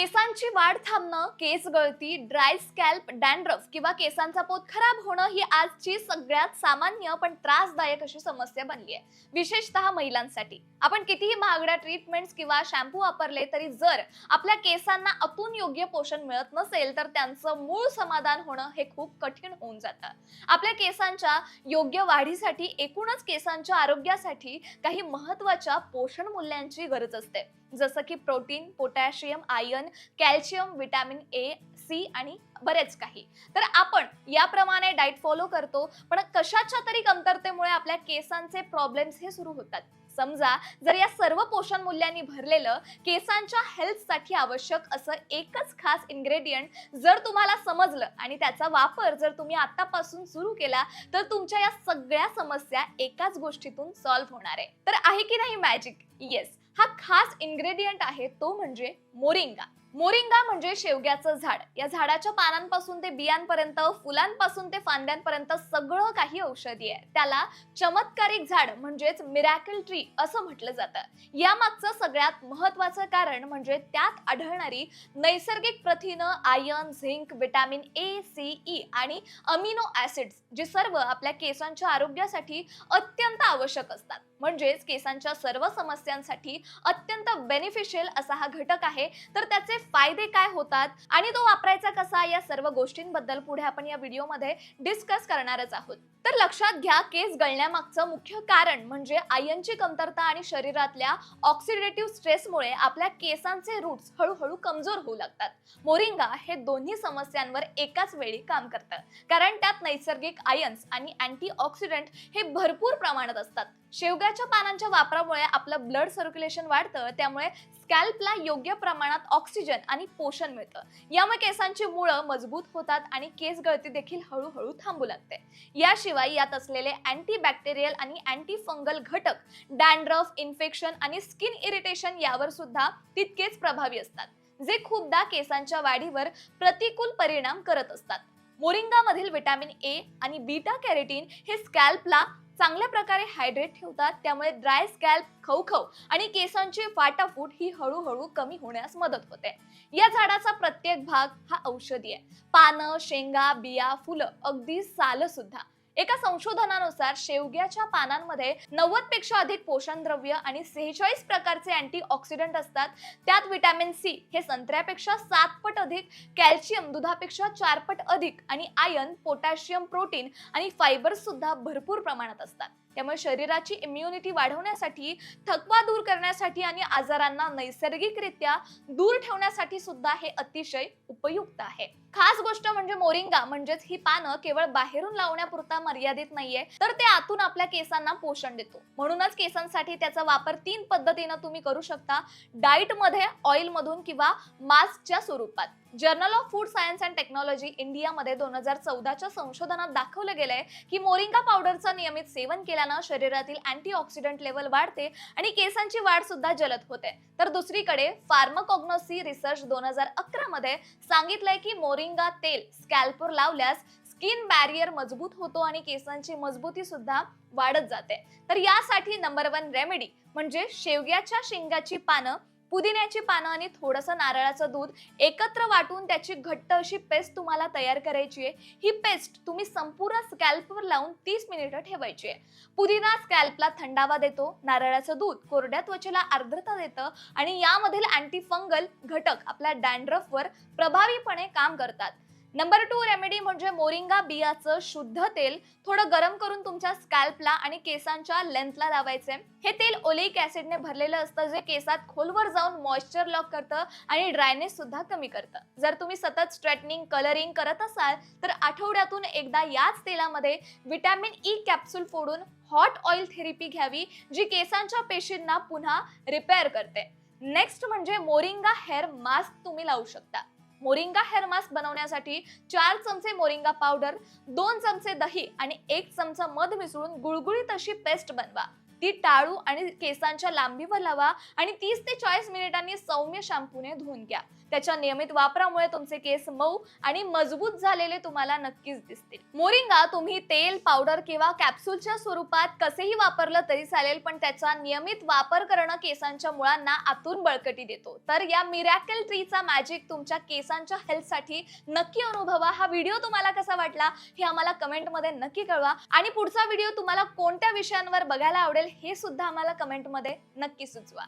केसांची वाढ थांबणं केस गळती ड्राय स्कॅल्प डॅन्ड्रफ किंवा केसांचा पोत खराब होणं ही आजची सगळ्यात सामान्य पण त्रासदायक अशी समस्या बनली आहे विशेषतः महिलांसाठी. आपण कितीही महागड्या ट्रीटमेंट्स किंवा शॅम्पू वापरले तरी जर आपल्या केसांना अतून योग्य पोषण मिळत नसेल तर त्यांचं मूळ समाधान होणं हे खूप कठीण होऊन जातं. आपल्या केसांच्या योग्य वाढीसाठी एकूणच केसांच्या आरोग्यासाठी काही महत्त्वाच्या पोषण मूल्यांची गरज असते. जसं की protein potassium iron calcium vitamin A C आणि बरेच काही. तर आपण याप्रमाणे डाएट फॉलो करतो पण कशाच्या तरी कमतरतेमुळे आपल्या केसांचे प्रॉब्लेम्स हे सुरू होतात. समजा जर या सर्व पोषण मूल्यांनी भरलेलं केसांच्या हेल्थसाठी आवश्यक असं एकच खास इन्ग्रेडियंट जर तुम्हाला समजलं आणि त्याचा वापर जर तुम्ही आतापासून सुरू केला तर तुमच्या या सगळ्या समस्या एकाच गोष्टीतून सॉल्व्ह होणार आहे. तर आहे की नाही मॅजिक येस हा खास इन्ग्रेडियंट आहे तो म्हणजे मोरिंगा. मोरिंगा म्हणजे शेवग्याचं झाड. या झाडाच्या पानांपासून ते बियांपर्यंत फुलांपासून ते फांद्यांपर्यंत सगळं काही औषधी आहे. त्याला चमत्कारिक झाड म्हणजेच मिरॅकल ट्री असं म्हटलं जातं. यामागचं सगळ्यात महत्वाचं कारण म्हणजे त्यात आढळणारी नैसर्गिक प्रथिनं iron zinc vitamin A C E आणि अमिनो ऍसिड्स जी सर्व आपल्या केसांच्या आरोग्यासाठी अत्यंत आवश्यक असतात. म्हणजेच केसांच्या सर्व समस्यांसाठी अत्यंत बेनिफिशियल असा हा घटक आहे. तर त्याचे फायदे काय होतात आणि तो वापरायचा कसा या सर्व गोष्टींबद्दल पुढे आपण या व्हिडिओमध्ये डिस्कस करणारच आहोत. तर लक्षात घ्या केस गळण्यामागचं मुख्य कारण म्हणजे आयनची कमतरता आणि शरीरातल्या ऑक्सिडेटिव्ह स्ट्रेसमुळे आपल्या केसांचे रूट्स हळूहळू कमजोर होऊ लागतात. मोरिंगा हे दोन्ही समस्यांवर एकाच वेळी काम करतं. कारण त्यात नैसर्गिक आयन्स आणि अँटीऑक्सिडंट हे भरपूर प्रमाणात असतात. शेवग्याच्या पानांच्या वापरामुळे आपलं ब्लड सर्क्युलेशन वाढतं त्यामुळे स्कॅल्पला योग्य प्रमाणात ऑक्सिजन आणि पोषण मिळतं. यामुळे केसांची मुळं मजबूत होतात आणि केस गळती देखील हळूहळू थांबू लागते. याशिवाय यात असलेले अँटी बॅक्टेरियल आणि अँटी फंगल घटक डॅन्ड्रफ इन्फेक्शन आणि स्किन इरिटेशन यावर सुद्धा तितकेच प्रभावी असतात जे खूपदा केसांच्या वाढीवर प्रतिकूल परिणाम करत असतात. मोरिंगामधील विटॅमिन ए आणि बीटा कॅरेटीन हे स्कॅल्पला चांगल्या प्रकारे हायड्रेट ठेवतात त्यामुळे ड्राय स्कॅल्प खवखव आणि केसांची फाटाफूट ही हळूहळू कमी होण्यास मदत होते. या झाडाचा प्रत्येक भाग हा औषधी आहे. पानं शेंगा बिया फुलं अगदी साल सुद्धा एका संशोधनानुसार शेवग्याच्या पानांमध्ये नव्वदपेक्षा अधिक पोषण द्रव्य आणि सेहेचाळीस प्रकारचे अँटीऑक्सिडंट असतात. त्यात विटॅमिन सी हे संत्र्यापेक्षा सात पट अधिक कॅल्शियम दुधापेक्षा चार पट अधिक आणि आयर्न पोटॅशियम प्रोटीन आणि फायबर सुद्धा भरपूर प्रमाणात असतात. त्यामुळे शरीराची इम्युनिटी वाढवण्यासाठी थकवा दूर करण्यासाठी आणि आजारांना नैसर्गिकरित्या दूर ठेवण्यासाठी सुद्धा हे अतिशय उपयुक्त आहे. खास गोष्ट म्हणजे मोरिंगा म्हणजेच ही पानं केवळ बाहेरून लावण्यापुरता मर्यादित नाहीये तर ते आतून आपल्या केसांना पोषण देतो. म्हणूनच केसांसाठी त्याचा वापर तीन पद्धतीनं तुम्ही करू शकता. डाईटमध्ये ऑइल मधून किंवा मास्कच्या स्वरूपात. Journal of food science and technology इंडियामध्ये दोन हजार चौदाच्या संशोधनात दाखवलं गेलंय की मोरिंगा पावडरचं नियमित सेवन केल्यानं शरीरातील अँटीऑक्सिडंट लेवल वाढते आणि केसांची वाढ सुद्धा जलद होते. तर दुसरीकडे फार्मकॉग्नोसी रिसर्च दोन हजार अकरा मध्ये सांगितलंय की मोरिंगा तेल स्कॅल्पवर लावल्यास स्किन बॅरियर मजबूत होतो आणि केसांची मजबूती सुद्धा वाढत जाते. तर यासाठी नंबर वन रेमेडी म्हणजे शेवग्याच्या शेंगाची पानं पुदिन्याची पानं आणि थोडंसं नारळाचं दूध एकत्र वाटून त्याची घट्ट अशी पेस्ट तुम्हाला तयार करायची आहे. ही पेस्ट तुम्ही संपूर्ण स्कॅल्पवर लावून तीस मिनिटं ठेवायची आहे. पुदिना स्कॅल्पला थंडावा देतो नारळाचं दूध कोरड्या त्वचेला आर्द्रता देतं आणि यामधील अँटीफंगल घटक आपल्या डॅन्ड्रफवर प्रभावीपणे काम करतात. नंबर टू रेमेडी म्हणजे मोरिंगा बियाचं शुद्ध तेल. थोडं गरम करून तुमच्या स्कॅल्पला आणि केसांच्या लेंथला लावायचे हे तेल ओलिक ऍसिडने भरलेलं असतं जे केसात खोलवर जाऊन मॉइश्चर लॉक करतं आणि ड्रायनेस सुद्धा कमी करतं. जर तुम्ही सतत स्ट्रेटनिंग कलरिंग करत असाल तर आठवड्यातून एकदा याच तेलामध्ये विटॅमिन ई कॅप्सूल फोडून हॉट ऑइल थेरपी घ्यावी जी केसांच्या पेशींना पुन्हा रिपेअर करते. नेक्स्ट म्हणजे मोरिंगा हेअर मास्क तुम्ही लावू शकता. मोरिंगा हेअर मास्क बनवण्यासाठी चार चमचे मोरिंगा पावडर दोन चमचे दही आणि एक चमचा मध मिसळून गुळगुळीत अशी पेस्ट बनवा. ती टाळू आणि केसांच्या लांबीवर लावा आणि तीस ते चाळीस मिनिटांनी सौम्य शॅम्पूने धुवून घ्या. त्याच्या नियमित वापरामुळे तुमचे केस मऊ आणि मजबूत झालेले तुम्हाला नक्कीच दिसतील. मोरिंगा तुम्ही तेल पावडर किंवा कॅप्सूलच्या स्वरूपात कसेही वापरलं तरी चालेल पण त्याचा नियमित वापर करणं केसांच्या मुळांना आतून बळकटी देतो. तर या मिरॅकल ट्रीचा मॅजिक तुमच्या केसांच्या हेल्थसाठी नक्की अनुभवा. हा व्हिडिओ तुम्हाला कसा वाटला हे आम्हाला कमेंटमध्ये नक्की कळवा. आणि पुढचा व्हिडिओ तुम्हाला कोणत्या विषयांवर बघायला आवडेल हे सुद्धा आम्हाला कमेंटमध्ये नक्की सुचवा.